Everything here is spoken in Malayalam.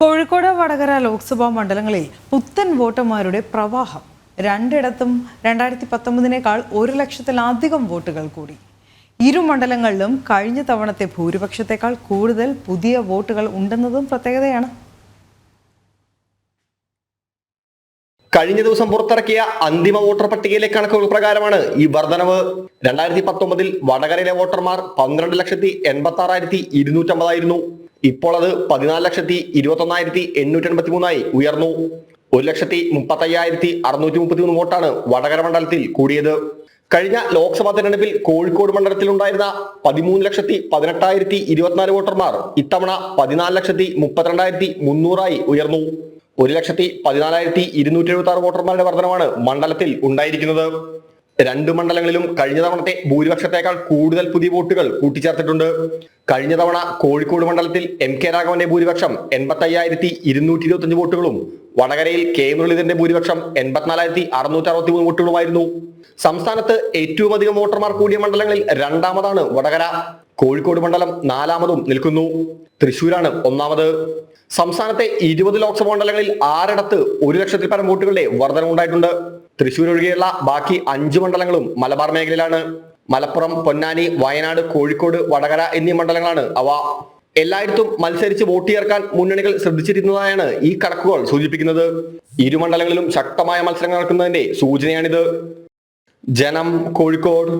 കോഴിക്കോട് വടകര ലോക്സഭാ മണ്ഡലങ്ങളിൽ പുത്തൻ വോട്ടർമാരുടെ പ്രവാഹം. രണ്ടിടത്തും രണ്ടായിരത്തി പത്തൊമ്പതിനേക്കാൾ ഒരു ലക്ഷത്തിലധികം വോട്ടുകൾ കൂടി. ഇരു മണ്ഡലങ്ങളിലും കഴിഞ്ഞ തവണത്തെ ഭൂരിപക്ഷത്തെക്കാൾ കൂടുതൽ പുതിയ വോട്ടുകൾ ഉണ്ടെന്നതും പ്രത്യേകതയാണ്. കഴിഞ്ഞ ദിവസം പുറത്തിറക്കിയ അന്തിമ വോട്ടർ പട്ടികയിലെ കണക്കുകൾ പ്രകാരമാണ് ഈ വർധനവ്. രണ്ടായിരത്തി പത്തൊമ്പതിൽ വടകരയിലെ വോട്ടർമാർ പന്ത്രണ്ട് ലക്ഷത്തി എൺപത്തി ആറായിരത്തി ഇരുന്നൂറ്റമ്പതായിരുന്നു. ഇപ്പോൾ അത് പതിനാല് ലക്ഷത്തി ഇരുപത്തി ഒന്നായിരത്തി എണ്ണൂറ്റി എൺപത്തി മൂന്നായി ഉയർന്നു. ഒരു ലക്ഷത്തി മുപ്പത്തി അയ്യായിരത്തി അറുന്നൂറ്റി മുപ്പത്തി മൂന്ന് വോട്ടാണ് വടകര മണ്ഡലത്തിൽ കൂടിയത്. കഴിഞ്ഞ ലോക്സഭാ തെരഞ്ഞെടുപ്പിൽ കോഴിക്കോട് മണ്ഡലത്തിൽ ഉണ്ടായിരുന്ന പതിമൂന്ന് ലക്ഷത്തി പതിനെട്ടായിരത്തി ഇരുപത്തിനാല് വോട്ടർമാർ ഇത്തവണ പതിനാല് ലക്ഷത്തി മുപ്പത്തിരണ്ടായിരത്തി മുന്നൂറായി ഉയർന്നു. ഒരു ലക്ഷത്തി പതിനാലായിരത്തി ഇരുന്നൂറ്റി എഴുപത്തി ആറ് വോട്ടർമാരുടെ വർധനമാണ് മണ്ഡലത്തിൽ ഉണ്ടായിരിക്കുന്നത്. രണ്ട് മണ്ഡലങ്ങളിലും കഴിഞ്ഞ തവണത്തെ ഭൂരിപക്ഷത്തേക്കാൾ കൂടുതൽ പുതിയ വോട്ടുകൾ കൂട്ടിച്ചേർത്തിട്ടുണ്ട്. കഴിഞ്ഞ തവണ കോഴിക്കോട് മണ്ഡലത്തിൽ എം കെ രാഘവന്റെ ഭൂരിപക്ഷം എൺപത്തി അയ്യായിരത്തി ഇരുന്നൂറ്റി ഇരുപത്തി അഞ്ച് വോട്ടുകളും വടകരയിൽ കെ മുരളീധരന്റെ ഭൂരിപക്ഷം എൺപത്തിനാലായിരത്തി അറുന്നൂറ്റി അറുപത്തി മൂന്ന് വോട്ടുകളുമായിരുന്നു. സംസ്ഥാനത്ത് ഏറ്റവും അധികം വോട്ടർമാർ കൂടിയ മണ്ഡലങ്ങളിൽ രണ്ടാമതാണ് വടകര. കോഴിക്കോട് മണ്ഡലം നാലാമതും നിൽക്കുന്നു. തൃശൂരാണ് ഒന്നാമത്. സംസ്ഥാനത്തെ ഇരുപത് ലോക്സഭാ മണ്ഡലങ്ങളിൽ ആറിടത്ത് ഒരു ലക്ഷത്തിൽ പരം വോട്ടുകളുടെ വർധനമുണ്ടായിട്ടുണ്ട് തൃശൂർ ഒഴികെയുള്ള ബാക്കി അഞ്ച് മണ്ഡലങ്ങളും മലബാർ മേഖലയിലാണ്. മലപ്പുറം പൊന്നാനി വയനാട് കോഴിക്കോട് വടകര എന്നീ മണ്ഡലങ്ങളാണ് അവ. എല്ലായിടത്തും മത്സരിച്ച് വോട്ട് ചേർക്കാൻ മുന്നണികൾ ശ്രദ്ധിച്ചിരുന്നതായാണ് ഈ കണക്കുകൾ സൂചിപ്പിക്കുന്നത്. ഇരു മണ്ഡലങ്ങളിലും ശക്തമായ മത്സരങ്ങൾ നടക്കുന്നതിന്റെ സൂചനയാണിത്. ജനം കോഴിക്കോട്.